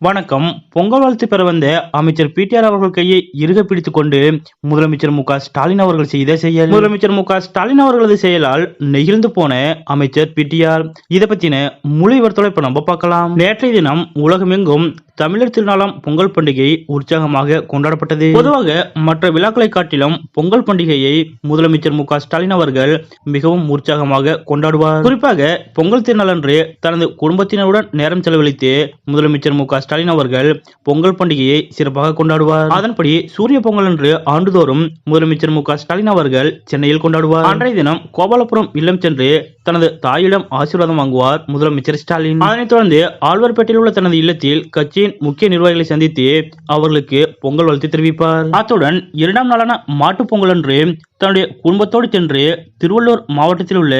வணக்கம். பொங்கல் வாழ்த்து பெற வந்த அமைச்சர் பிடிஆர் அவர்கள் கையை இறுக பிடித்துக் கொண்டு முதலமைச்சர் மு. க. ஸ்டாலின் அவர்கள் செய்த செயல். முதலமைச்சர் மு. க. ஸ்டாலின் அவர்களது செயலால் நெகிழ்ந்து போன அமைச்சர் பிடிஆர் இதை பத்தின முழு விவரத்தோட இப்ப நம்ம பார்க்கலாம். நேற்றைய தினம் உலகமெங்கும் தமிழர் திருநாளாம் பொங்கல் பண்டிகை உற்சாகமாக கொண்டாடப்பட்டது. பொதுவாக மற்ற விழாக்களை காட்டிலும் பொங்கல் பண்டிகையை முதலமைச்சர் மு ஸ்டாலின் அவர்கள் மிகவும் உற்சாகமாக கொண்டாடுவார். குறிப்பாக பொங்கல் திருநாளன்று தனது குடும்பத்தினருடன் நேரம் செலவழித்து முதலமைச்சர் மு ஸ்டாலின் அவர்கள் பொங்கல் பண்டிகையை சிறப்பாக கொண்டாடுவார். அதன்படி சூரிய பொங்கல் அன்று ஆண்டுதோறும் முதலமைச்சர் மு ஸ்டாலின் அவர்கள் சென்னையில் கொண்டாடுவார். அன்றைய தினம் கோபாலபுரம் இல்லம் சென்று தனது தாயிடம் ஆசீர்வாதம் வாங்குவார். முதலமைச்சர் ஸ்டாலின். அதனைத் தொடர்ந்து ஆழ்வார்பேட்டையில் உள்ள தனது இல்லத்தில் கட்சியின் முக்கிய நிர்வாகிகளை சந்தித்து அவர்களுக்கு பொங்கல் வாழ்த்து தெரிவிப்பார். அத்துடன் இரண்டாம் நாளான மாட்டுப் பொங்கல் அன்று தன்னுடைய குடும்பத்தோடு சென்று திருவள்ளூர் மாவட்டத்தில் உள்ள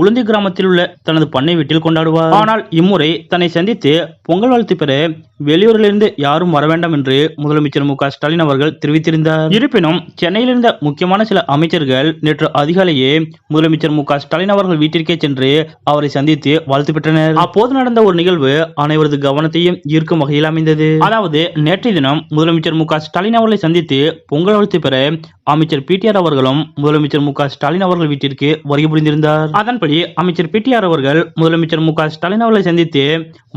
உளுந்தி கிராமத்தில் உள்ள தனது பண்ணை வீட்டில் கொண்டாடுவார். ஆனால் இம்முறை தன்னை சந்தித்து பொங்கல் வாழ்த்து பெற வெளியூரிலிருந்து யாரும் வர வேண்டாம் என்று முதலமைச்சர் மு ஸ்டாலின் அவர்கள் தெரிவித்திருந்தார். இருப்பினும் சென்னையில் இருந்த முக்கியமான சில அமைச்சர்கள் நேற்று அதிகாலையே முதலமைச்சர் மு ஸ்டாலின் அவர்கள் வீட்டிற்கே சென்று அவரை சந்தித்து வாழ்த்து பெற்றனர். அப்போது நடந்த ஒரு நிகழ்வு அனைவரது கவனத்தையும் ஈர்க்கும் வகையில் அமைந்தது. அதாவது நேற்றைய தினம் முதலமைச்சர் மு ஸ்டாலின் அவர்களை சந்தித்து பொங்கல் வாழ்த்து பெற அமைச்சர் பிடிஆர் அவர்களும் முதலமைச்சர் மு ஸ்டாலின் அவர்கள் வீட்டிற்கு வருகை புரிந்திருந்தார். அதன்படி அமைச்சர் பிடிஆர் அவர்கள் முதலமைச்சர் மு ஸ்டாலின் அவர்களை சந்தித்து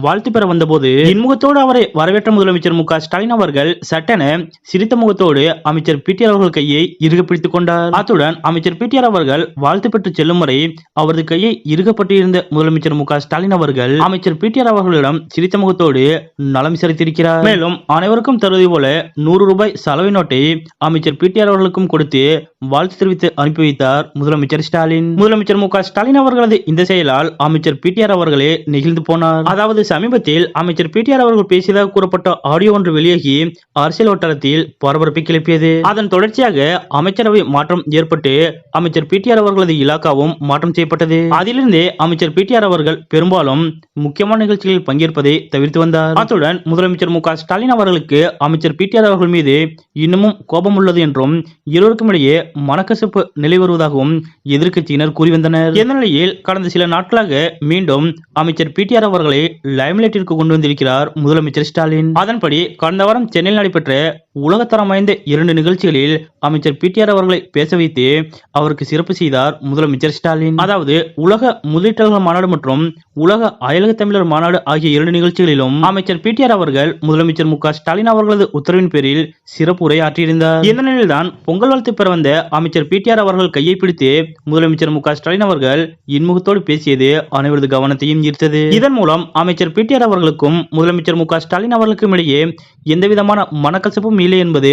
வாழ்த்து பெற வந்தபோது இன்முகத்தோடு அவரை வரவேற்ற முதலமைச்சர் மு ஸ்டாலின் அவர்கள் சட்டென சிரித்த முகத்தோடு அமைச்சர் பிடிஆர் அவர்கள் கையை இறுக பிடித்துக் கொண்டார். அத்துடன் அமைச்சர் பிடிஆர் அவர்கள் வாழ்த்து பெற்று செல்லும் வரை அவரது கையை இறுகப்பட்டிருந்த முதலமைச்சர் மு ஸ்டாலின் அவர்கள் அமைச்சர் பிடிஆர் அவர்களிடம் சிரித்த முகத்தோடு நலம் விசாரித்திருக்கிறார் மேலும் அனைவருக்கும் தருவது போல நூறு ரூபாய் சலவை நோட்டை அமைச்சர் பிடிஆர் அவர்களுக்கும் கொடுத்து வாழ்த்து தெரிவித்து அனுப்பி வைத்தார் முதலமைச்சர் ஸ்டாலின். முதலமைச்சர் மு ஸ்டாலின் அவர்களது இந்த செயலால் அமைச்சர் பிடிஆர் அவர்களே நெகிழ்ந்து போனார். அதாவது சமீபத்தில் அமைச்சர் பிடிஆர் அவர்கள் பேசியதாக கூறப்பட்ட ஆடியோ ஒன்று வெளியாகி அரசியல் வட்டாரத்தில் பரபரப்பை கிளப்பியது. அதன் தொடர்ச்சியாக அமைச்சரவை மாற்றம் ஏற்பட்டு அமைச்சர் பிடிஆர் அவர்களது இலாக்காவும் மாற்றம் செய்யப்பட்டது. அதிலிருந்து அமைச்சர் பிடிஆர் அவர்கள் பெரும்பாலும் முக்கியமான நிகழ்ச்சிகளில் பங்கேற்பதை தவிர்த்து வந்தார். அத்துடன் முதலமைச்சர் மு ஸ்டாலின் அவர்களுக்கு அமைச்சர் பிடிஆர் அவர்கள் மீது இன்னமும் கோபம் உள்ளது என்றும் இருவருக்கும் இடையே மனக்கசப்பு நிலை வருவதாகவும் எதிர்க்கட்சியினர் கூறி வந்தனர் இந்த நிலையில் கடந்த சில நாட்களாக மீண்டும் அமைச்சர் பிடிஆர் அவர்களை லைம்லைட்டிற்கு கொண்டு வந்திருக்கிறார் முதலமைச்சர் ஸ்டாலின். அதன்படி கடந்த வாரம் சென்னையில் நடைபெற்ற உலகத்தரம் வாய்ந்த இரண்டு நிகழ்ச்சிகளில் அமைச்சர் பிடிஆர் அவர்களை பேச வைத்து அவருக்கு சிறப்பு செய்தார் முதலமைச்சர் ஸ்டாலின். அதாவது உலக முதலீட்டாளர்கள் மாநாடு மற்றும் உலக அயலக தமிழர் மாநாடு ஆகிய இரண்டு நிகழ்ச்சிகளிலும் அமைச்சர் பிடிஆர் அவர்கள் முதலமைச்சர் மு ஸ்டாலின் அவர்களது உத்தரவின் பேரில் சிறப்பு உரையாற்றியிருந்தார். இந்த நிலையில்தான் பொங்கல் வாழ்த்து பெற வந்த அமைச்சர் பிடிஆர் அவர்கள் கையை பிடித்து முதலமைச்சர் மு ஸ்டாலின் அவர்கள் இன்முகத்தோடு பேசியது அனைவரது கவனத்தையும் ஈர்த்தது. இதன் மூலம் அமைச்சர் பிடிஆர் அவர்களுக்கும் முதலமைச்சர் மு ஸ்டாலின் அவர்களுக்கும் இடையே எந்தவிதமான மனக்கசப்பும் இல்லை என்பது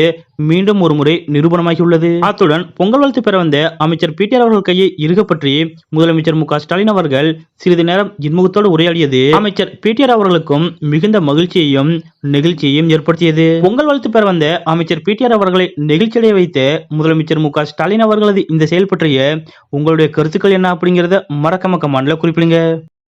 மீண்டும் ஒரு முறை நிரூபணமாகியுள்ளது. அத்துடன் பொங்கல் வாழ்த்து பெற வந்த அமைச்சர் பிடிஆர் அவர்கள் கையை இருக பற்றி முதலமைச்சர் மு ஸ்டாலின் அவர்கள் சிறிது நேரம் இன்முகத்தோடு உரையாடியது. அமைச்சர் பிடிஆர் அவர்களுக்கும் மிகுந்த மகிழ்ச்சியையும் நெகிழ்ச்சியையும் ஏற்படுத்தியது. பொங்கல் வாழ்த்து பெற வந்த அமைச்சர் பிடிஆர் அவர்களை நெகிழ்ச்சியடைய வைத்த முதலமைச்சர் மு ஸ்டாலின் அவர்களது இந்த செயல் பற்றிய உங்களுடைய கருத்துக்கள் என்ன அப்படிங்கறத மறக்காம கமாண்ட்ல குறிப்பிடுங்க.